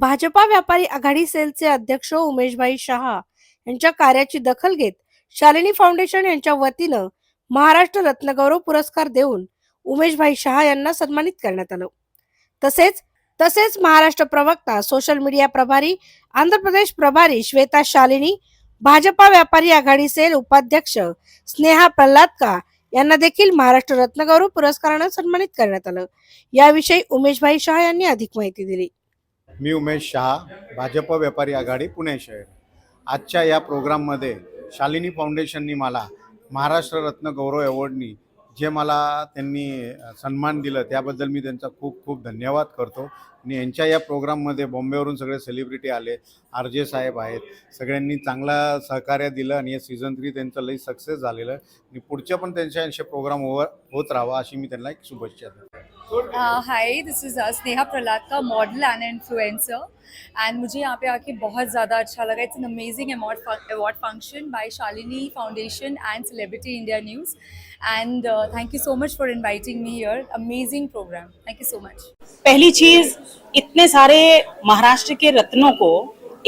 भाजपा व्यापारी आघाडी सेलचे अध्यक्ष उमेशभाई शहा यांच्या कार्याची दखल घेत शालिनी फाउंडेशन यांच्या वतीनं महाराष्ट्र रत्नगौरव पुरस्कार देऊन उमेशभाई शहा यांना सन्मानित करण्यात आलं. तसेच तसेच महाराष्ट्र प्रवक्ता सोशल मीडिया प्रभारी आंध्र प्रदेश प्रभारी श्वेता शालिनी भाजपा व्यापारी आघाडी सेल उपाध्यक्ष स्नेहा प्रल्हादका यांना देखील महाराष्ट्र रत्नगौरव पुरस्कारानं सन्मानित करण्यात आलं. याविषयी उमेशभाई शहा यांनी अधिक माहिती दिली. मी उमेश शहा भाजप व्यापारी आघाडी पुणे शहर. आजच्या या प्रोग्राममध्ये शालिनी फाउंडेशननी मला महाराष्ट्र रत्न गौरव अवॉर्डनी जे मला त्यांनी सन्मान दिलं त्याबद्दल मी त्यांचा खूप खूप धन्यवाद करतो. आणि यांच्या या प्रोग्राममध्ये बॉम्बेवरून सगळे सेलिब्रिटी आले आर जे साहेब आहेत सगळ्यांनी चांगला सहकार्य दिलं आणि हे सीझन थ्री त्यांचं लई सक्सेस झालेलं. आणि पुढच्या पण त्यांच्या यांचे प्रोग्राम हो, ओवर होत राहावा अशी मी त्यांना एक शुभेच्छा देतो. Uh, this is Sneha Prahlad का मॉडल एंड इन्फ्लुएंसर एंड मुझे यहाँ पे आके बहुत ज़्यादा अच्छा लगा। It's an amazing award function by Shalini foundation and celebrity India news and thank you so much for inviting me here amazing programme thank you so much पहली चीज़ इतने सारे महाराष्ट्र के रत्नों को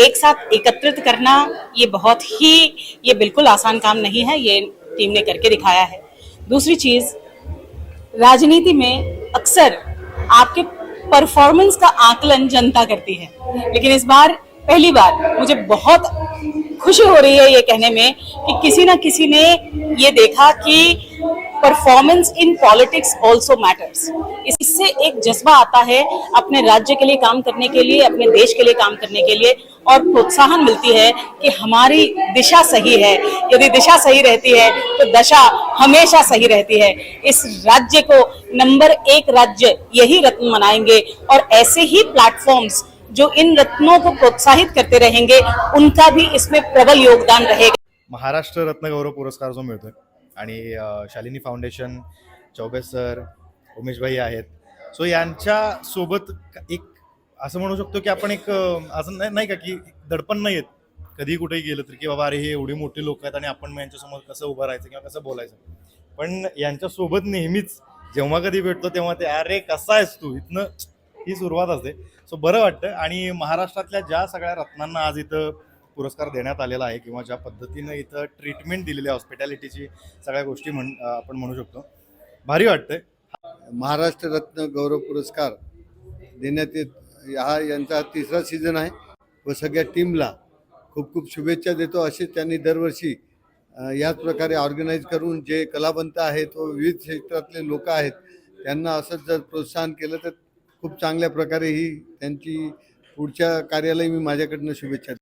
एक साथ एकत्रित करना ये बहुत ही ये बिल्कुल आसान काम नहीं है ये टीम ने करके दिखाया है। दूसरी चीज़ राजनीति में अक्सर आपके परफॉर्मेंस का आकलन जनता करती है। लेकिन इस बार, पहली बार मुझे बहुत खुशी हो रही है ये कहने में कि किसी ना किसी ने ये देखा कि performance in politics also matters इससे एक जज्बा आता है अपने राज्य के लिए काम करने के लिए, अपने देश के लिए काम करने के लिए, और प्रोत्साहन मिलती है कि हमारी दिशा सही है। यदि दिशा सही रहती है तो दशा हमेशा सही रहती है। इस राज्य को नंबर एक राज्य यही रत्न मनाएँगे, और ऐसे ही प्लेटफॉर्म्स जो इन रत्नों को प्रोत्साहित करते रहेंगे, उनका भी इसमें प्रबल योगदान रहेगा। महाराष्ट्र रत्न गौरव पुरस्कार जो मिळतोय आणि शालिनी फाउंडेशन चौबे सर उमेशभाई आहेत. सो यांच्या सोबत एक असं म्हणू शकतो की आपण एक असं नाही नाही का की दडपण नाही येत कधी कुठेही गेलं तर की बाबा अरे हे एवढी मोठी लोक आहेत आणि आपण मग यांच्यासमोर कसं उभं राहायचं किंवा कसं बोलायचं. पण यांच्यासोबत नेहमीच जेव्हा कधी भेटतो तेव्हा ते अरे कसा आहेस तू? इथनं ही सुरुवात असते. सो बरं वाटतं. आणि महाराष्ट्रातल्या ज्या सगळ्या रत्नांना आज इथं पुरस्कार देण्यात आलेला आहे किंवा ज्या पद्धतीनं इथं ट्रीटमेंट दिलेली आहे हॉस्पिटॅलिटीची सगळ्या गोष्टी म्हण आपण म्हणू शकतो. भारी वाटतंय. महाराष्ट्र रत्न गौरव पुरस्कार देण्यात येत हा यांचा तिसरा सीझन आहे व सगळ्या टीमला खूप खूप शुभेच्छा देतो. असे त्यांनी दरवर्षी याच प्रकारे ऑर्गनाईज करून जे कलावंत आहेत व विविध क्षेत्रातले लोक आहेत त्यांना असंच जर प्रोत्साहन केलं तर खूप चांगल्या प्रकारे ही त्यांची पुढच्या कार्यालाही मी माझ्याकडनं शुभेच्छा देतो.